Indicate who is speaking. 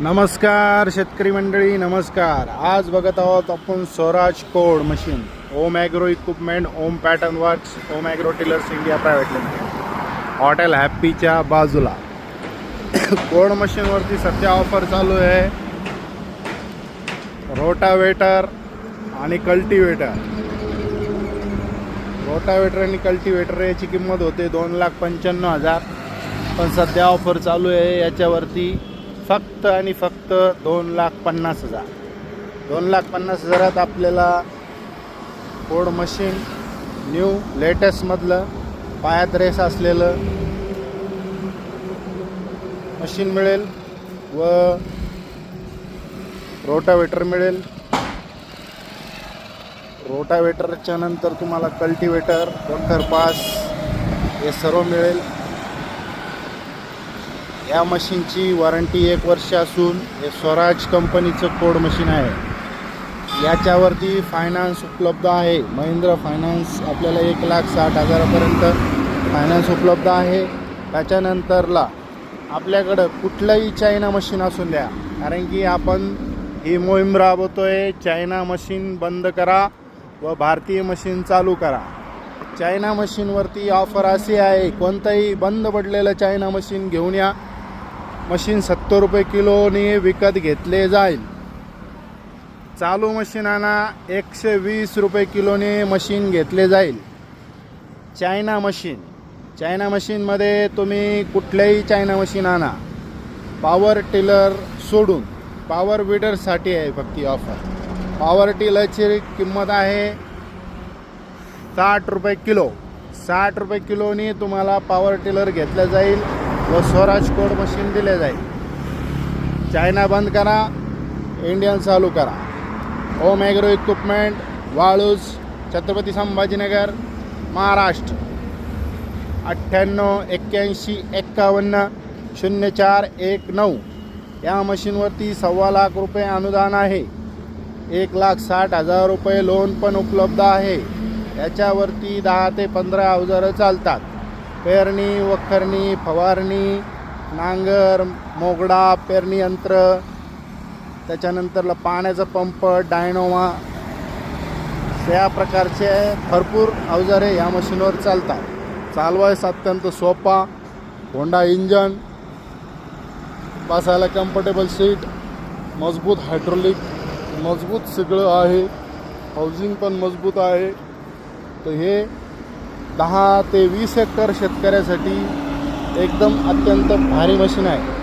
Speaker 1: नमस्कार शेतकरी मंडळी नमस्कार. आज बघत आहोत आपण Swaraj code machine. Om agro equipment Om pattern works Om agro tillers India private limited. Hotel हॅप्पीच्या बाजूला. कोड मशीनवरती सध्या ऑफर चालू आहे. रोटावेटर आणि कल्टिवेटर. रोटावेटर आणि कल्टिवेटर याची किंमत होते दोन लाख पंच्याण्णव हजार. पण सध्या ऑफर चालू आहे याच्यावरती. फक्त आणि फक्त दोन लाख पन्नास हजार. दोन लाख पन्नास हजारात आपल्याला कोड मशीन न्यू लेटेस्टमधलं पायात रेस असलेलं मशीन मिळेल व रोटावेटर मिळेल. रोटावेटरच्या नंतर तुम्हाला कल्टिवेटर डॉक्टर पास हे सर्व मिळेल. या मशीनची वॉरंटी एक वर्ष असून हे स्वराज कंपनीचं कोड मशीन आहे. याच्यावरती फायनान्स उपलब्ध आहे. महिंद्रा फायनान्स आपल्याला एक लाख साठ हजारापर्यंत फायनान्स उपलब्ध आहे. त्याच्यानंतरला आपल्याकडं कुठलंही चायना मशीन असून द्या. कारण की आपण ही मोहीम राबवतो आहे चायना मशीन बंद करा व भारतीय मशीन चालू करा. चायना मशीनवरती ऑफर अशी आहे कोणतंही बंद पडलेलं चायना मशीन घेऊन या. मशीन सत्तर रुपये किलोने विकत घेतले जाईल. चालू मशीनांना एकशे वीस रुपये किलोने मशीन घेतले जाईल. China machine. चायना मशीनमध्ये तुम्ही कुठल्याही चायना मशीन आणा पॉवर टिलर सोडून पॉवर विडरसाठी आहे फक्त ऑफर पॉवर टिलरची किंमत आहे साठ रुपये किलो. साठ रुपये किलोनी तुम्हाला पॉवर टिलर घेतलं जाईल. व स्वराज कोड मशीन दिले जाईल. चायना बंद करा इंडियन चालू करा. Om agro equipment Waluj Chhatrapati Sambhajinagar Maharashtra. अठ्ठ्याण्णव एक्क्याऐंशी एक्कावन्न शून्य चार एक नऊ. या मशीनवरती सव्वा लाख रुपये अनुदान आहे. एक लाख साठ हजार रुपये लोन पण उपलब्ध आहे. याच्यावरती दहा ते पंधरा अवजारं चालतात. पेरणी वखरणी फवारणी नांगर मोगडा पेरणी यंत्र त्याच्यानंतरला पाण्याचा पंप डायनोमा या प्रकारचे भरपूर अवजारे या मशीनवर चालतात. चालवायस अत्यंत सोपा होंडा इंजन बसायला कम्फर्टेबल सीट मजबूत हायड्रोलिक मजबूत सगळं आहे हाऊसिंग पण मजबूत आहे. तर हे दहा ते वीस हेक्टर शेतकऱ्यासाठी एकदम अत्यंत भारी मशीन आहे.